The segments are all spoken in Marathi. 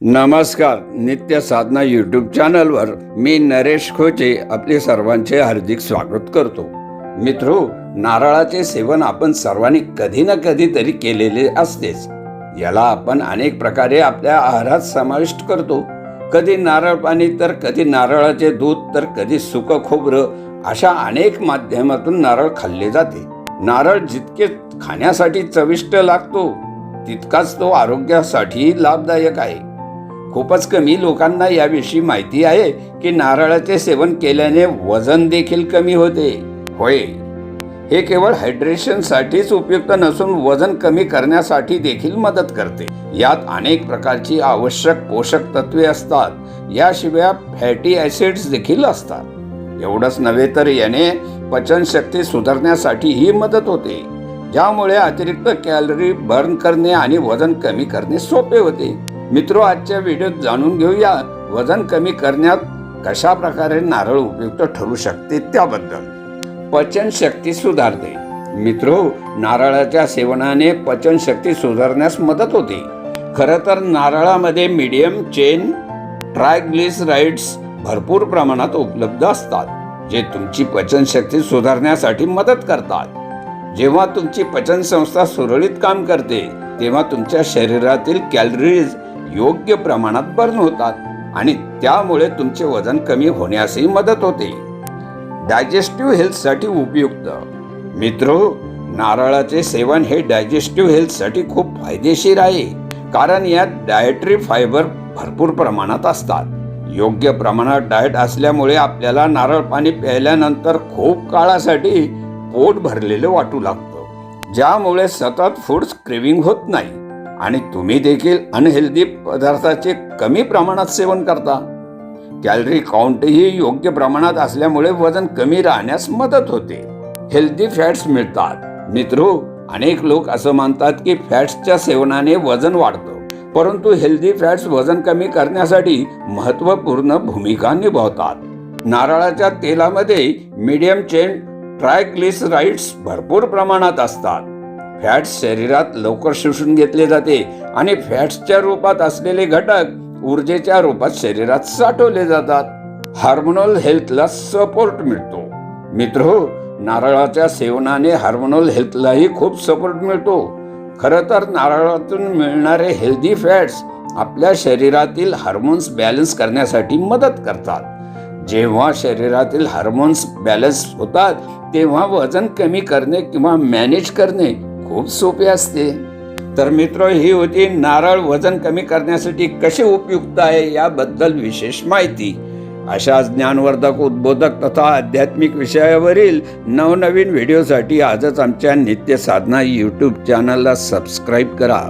नमस्कार नित्य साधना यूट्यूब चॅनलवर मी नरेश खोचे आपले सर्वांचे हार्दिक स्वागत करतो. मित्रो नारळाचे सेवन आपण सर्वांनी कधी ना कधी तरी केलेले असतेच. याला आपण अनेक प्रकारे आपल्या आहारात समाविष्ट करतो. कधी नारळ पाणी तर कधी नारळाचे दूध तर कधी सुक खोबरं अशा अनेक माध्यमातून नारळ खाल्ले जाते. नारळ जितके खाण्यासाठी चविष्ट लागतो तितकाच तो आरोग्यासाठी लाभदायक आहे. खूपच कमी लोकांना याविषयी माहिती आहे की नारळाचे सेवन केल्याने वजन देखील कमी होते. होय. हे केवळ हायड्रेशनसाठीच उपयुक्त नसून वजन कमी करण्यासाठी देखील मदत करते. यात अनेक प्रकारची आवश्यक पोषक तत्वे असतात. याशिवाय फॅटी ॲसिड्स देखील असतात. एवढंच नव्हे तर याने पचनशक्ती सुधारण्यासाठीही मदत होते. ज्यामुळे अतिरिक्त कॅलरी बर्न करणे आणि वजन कमी करणे सोपे होते. मित्र आजच्या व्हिडिओत जाणून घेऊया वजन कमी करण्यात कशा प्रकारे नारळ उपयुक्त ठरू शकते त्याबद्दल. पचनशक्ती सुधारते. मित्रो नारळाच्या सेवनाने पचनशक्ती सुधारण्यास मदत होते. खरं तर नारळामध्ये मीडियम चेन ट्रायग्लिसराइड्स भरपूर प्रमाणात उपलब्ध असतात जे तुमची पचनशक्ती सुधारण्यासाठी मदत करतात. जेव्हा तुमची पचन संस्था सुरळीत काम करते तेव्हा तुमच्या शरीरातील कॅलरीज योग्य प्रमाणात बर्न होतात आणि त्यामुळे तुमचे वजन कमी होण्यासही मदत होते. डायजेस्टिव्ह हेल्थसाठी उपयुक्त. मित्रो नारळाचे सेवन हे डायजेस्टिव्ह हेल्थसाठी खूप फायदेशीर आहे कारण यात डायटरी फायबर भरपूर प्रमाणात असतात. योग्य प्रमाणात डाएट असल्यामुळे आपल्याला नारळ पाणी प्यायल्यानंतर खूप काळासाठी पोट भरलेलं वाटू लागतं. ज्यामुळे सतत फूड्स क्रेविंग होत नाही. आणि तुम्ही देखील अनहेल्दी पदार्थाचे कमी प्रमाणात सेवन करता. कॅलरी काउंटही योग्य प्रमाणात असल्यामुळे वजन कमी राहण्यास मदत होते. हेल्दी फॅट्स मिळतात. मित्रो हो, अनेक लोक असं मानतात की फॅट्सच्या सेवनाने वजन वाढतं. परंतु हेल्दी फॅट्स वजन कमी करण्यासाठी महत्त्वपूर्ण भूमिका निभावतात. नारळाच्या तेलामध्ये मीडियम चेन ट्रायग्लिसराइड्स भरपूर प्रमाणात असतात. फॅट्स शरीरात लवकर शोषून घेतले जाते आणि फॅट्सच्या रूपात असलेले घटक ऊर्जेच्या रूपात शरीरात साठवले जातात. हार्मोनल हेल्थला सपोर्ट मिळतो. मित्र नारळाच्या सेवनाने हार्मोनल हेल्थलाही खूप सपोर्ट मिळतो. खरं तर नारळातून मिळणारे हेल्दी फॅट्स आपल्या शरीरातील हार्मोन्स बॅलन्स करण्यासाठी मदत करतात. जेव्हा शरीरातील हार्मोन्स बॅलन्स होतात तेव्हा वजन कमी करणे किंवा मॅनेज करणे खूप सोपे असते. तर मित्र ही होती नारळ वजन कमी करण्यासाठी कसे उपयुक्त आहे याबद्दल विशेष माहिती. अशा ज्ञानवर्धक उद्बोधक तथा आध्यात्मिक विषयावरील नवनवीन व्हिडिओसाठी आजच आमच्या नित्य साधना यूट्यूब चॅनलला सबस्क्राईब करा.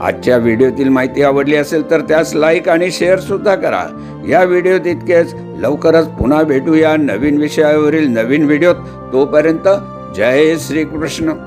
आजच्या व्हिडिओतील माहिती आवडली असेल तर त्यास लाईक आणि शेअर सुद्धा करा. या व्हिडिओत इतकेच लवकरच पुन्हा भेटूया नवीन विषयावरील नवीन व्हिडिओत. तोपर्यंत जय श्रीकृष्ण.